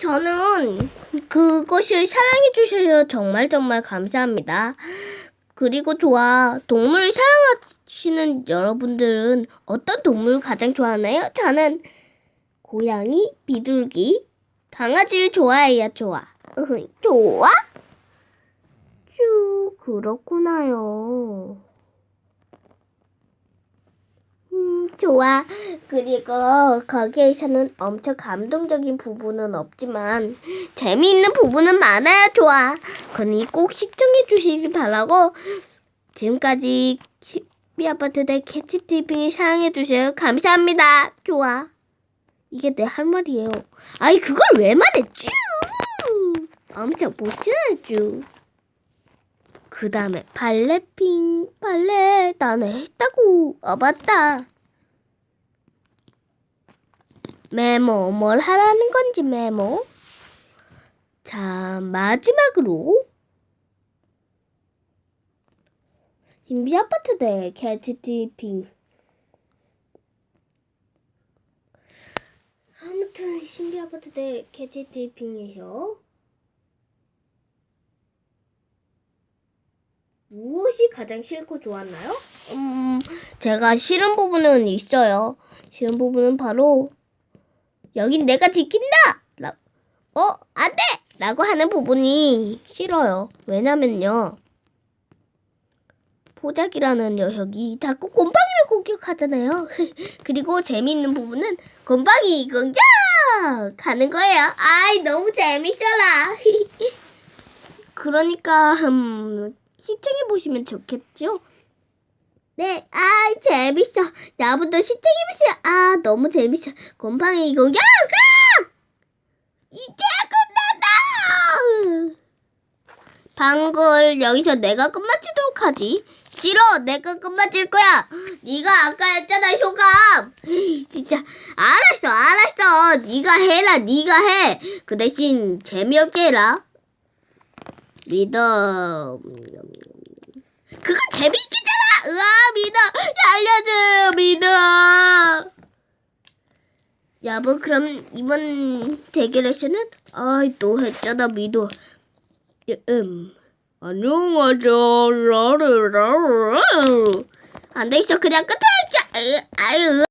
저는 그것을 사랑해 주셔서 정말 정말 감사합니다. 그리고 좋아. 동물을 사랑하시는 여러분들은 어떤 동물을 가장 좋아하나요? 저는 고양이, 비둘기, 강아지를 좋아해요. 좋아. 좋아? 쭈, 그렇구나요. 음, 좋아. 그리고 거기에서는 엄청 감동적인 부분은 없지만 재미있는 부분은 많아요. 좋아. 그러니 꼭 시청해 주시기 바라고 지금까지 비 아파트 대 캐치티빙을 사랑해 주세요. 감사합니다. 좋아. 이게 내 할 말이에요. 아이 그걸 왜 말했쥬? 엄청 못지나죠. 그 다음에 발레핑 발레 나는 했다고 아 맞다 메모 뭘 하라는 건지 메모 자 마지막으로 인비 아파트 대 캐치티핑 아무튼 신비 아파트 대 캐치티핑이요 무엇이 가장 싫고 좋았나요? 음, 제가 싫은 부분은 있어요. 싫은 부분은 바로 여긴 내가 지킨다. 라, 어, 안 돼. 라고 하는 부분이 싫어요. 왜냐면요. 포작이라는 녀석이 자꾸 곰팡이를 공격하잖아요. 그리고 재미있는 부분은 곰팡이 공격 가는 거예요. 아이 너무 재밌어라. 그러니까 음, 시청해 보시면 좋겠죠? 네, 아 재밌어. 나부터 시청해 보세요. 아 너무 재밌어. 곰팡이 공격! 아! 이제 끝났다. 방글 여기서 내가 끝마치도록 하지. 싫어, 내가 끝마칠 거야. 네가 아까 했잖아. 에이, 진짜 알았어, 알았어. 네가 해라, 네가 해. 그 대신 재미없게 해라. 믿어. 그거 믿어. 알려줘 믿어. 여보 그럼 이번 대결에서는 아이 또 했잖아 믿어. 음 안녕하죠 라르라르 안 되겠어 그냥 끝내자. 아유.